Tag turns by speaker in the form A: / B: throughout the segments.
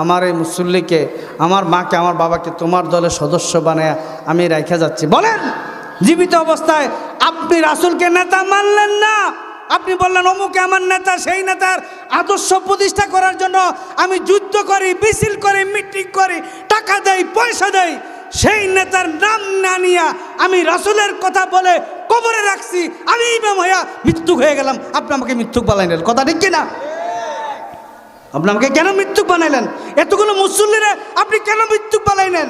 A: আমার এই মুসল্লিকে, আমার মাকে, আমার বাবাকে তোমার দলের সদস্য বানায় আমি রেখে যাচ্ছি। বলেন, জীবিত অবস্থায় আপনি রাসুলকে নেতা মানলেন না। আপনি বললেন, অমুকে আমার নেতা, সেই নেতার আদর্শ প্রতিষ্ঠা করার জন্য আমি যুদ্ধ করি, মিছিল করি, মিটিং করি, টাকা দেই, পয়সা দেই, সেই নেতার নাম না নিয়া আমি রাসুলের কথা বলে কবরে রাখছি, আমি ইমাম হইয়া মৃত্যুক হয়ে গেলাম। আপনি আমাকে মৃত্যুক বানাইলেন কথা ঠিক কিনা? আপনি আমাকে কেন মৃত্যুক বানাইলেন? এতগুলো মুসল্লিরা আপনি কেন মৃত্যুক বানাইলেন?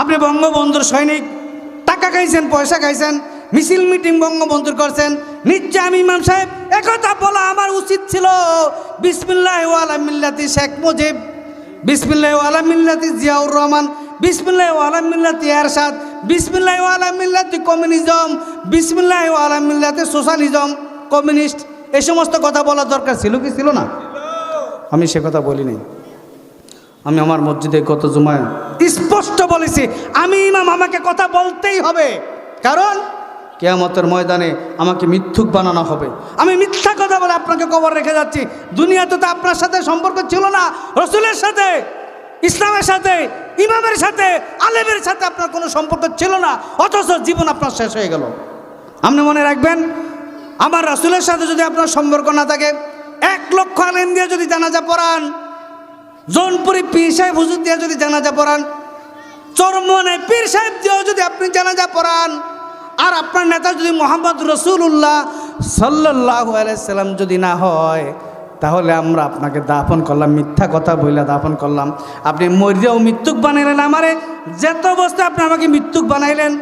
A: আপনি বঙ্গবন্ধুর সৈনিক, টাকা খাইছেন, পয়সা খাইছেন, মিছিল মিটিং বঙ্গবন্ধুর করছেন। নিশ্চয় আমি ইমাম সাহেব, একথা বলা আমার উচিত ছিল। বিসমিল্লাহ ওয়ালা মিল্লাতি শেখ মুজিব, বিসমিল্লাহ ওয়ালা মিল্লাতি জিয়াউর রহমান, বিসমিল্লাহ ওয়ালা মিল্লাতি এরশাদ, বিসমিল্লাহ ওয়ালা মিল্লাতি কমিউনিজম, বিসমিল্লাহ ওয়ালা মিল্লাতি সোশ্যালিজম, কমিউনিস্ট। এই সমস্ত কথা বলার দরকার ছিল কি ছিল না? আমি সে কথা বলিনি আমি আমার মসজিদে কত জুমায় স্পষ্ট বলেছি, আমি ইমাম, আমাকে কথা বলতেই হবে। কারণ কেয়ামতের ময়দানে আমাকে মিথ্যুক বানানো হবে। আমি মিথ্যা কথা বলে আপনাকে কবর রেখে যাচ্ছি। দুনিয়াতে তো আপনার সাথে সম্পর্ক ছিল না। রসুলের সাথে, ইসলামের সাথে, ইমামের সাথে, আলেমের সাথে আপনার কোনো সম্পর্ক ছিল না। অথচ জীবন আপনার শেষ হয়ে গেল। আপনি মনে রাখবেন, আমার রাসুলের সাথে যদি আপনার সম্পর্ক না থাকে এক লক্ষ আলেম দিয়ে যদি জানাজা পড়ান, জোনপুরি পীর সাহেব হুজুর দিয়ে যদি জানাজা পড়ান, চরমনে পীর সাহেব দিয়েও যদি আপনি জানাজা পড়ান, আর আপনার নেতা যদি মোহাম্মদ রসুল্লাহ সাল্লাহ আলাইসাল্লাম যদি না হয়, তাহলে আমরা আপনাকে দাফন করলাম, মিথ্যা কথা বইলা দাফন করলাম। আপনি মরিয়াও মৃত্যুক বানাইলেন আমারে, যেত অবস্থায় আপনি আমাকে মৃত্যুক বানাইলেন।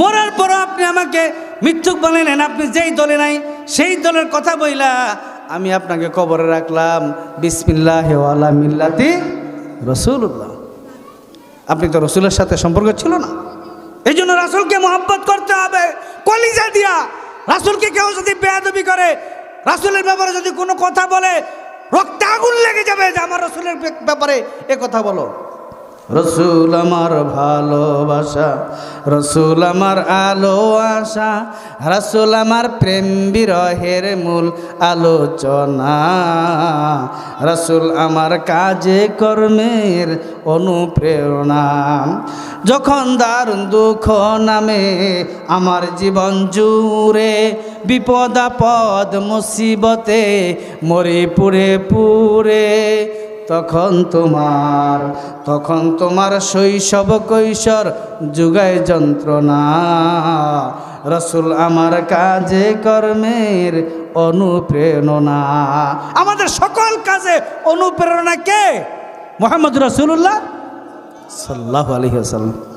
A: মরার পরও আপনি আমাকে মৃত্যুক বানাইলেন, আপনি যেই দলে নাই, সেই দলের কথা বইলা আমি আপনাকে কবরে রাখলাম বিসমিল্লাহ ওয়ালা মিল্লাতি রসুল্লাহ আপনি তো রসুলের সাথে সম্পর্ক ছিল না? এই জন্য রাসুলকে মোহাব্বত করতে হবে, কলিজা দিয়া। রাসুলকে কেউ যদি বেয়াদবি করে, রাসুলের ব্যাপারে যদি কোনো কথা বলে রক্তে আগুন লেগে যাবে যে আমার রসুলের ব্যাপারে এ কথা বলো। রসুল আমার ভালোবাসা, রসুল আমার আলো আশা, রসুল আমার প্রেম বিরহের মূল আলোচনা। রসুল আমার কাজে কর্মের অনুপ্রেরণা। যখন দারুণ দুঃখ নামে আমার জীবন জুড়ে, বিপদ আপদ, মুসিবতে মরে পুরে পুরে তখন তোমার তখন তোমার শৈশব কৈশোর যুগায় যন্ত্রণা। রসুল আমার কাজে কর্মের অনুপ্রেরণা। আমাদের সকল কাজে অনুপ্রেরণা কে? মোহাম্মদ রসুল্লাহ সাল্লাহ আলহি আসাল্লাম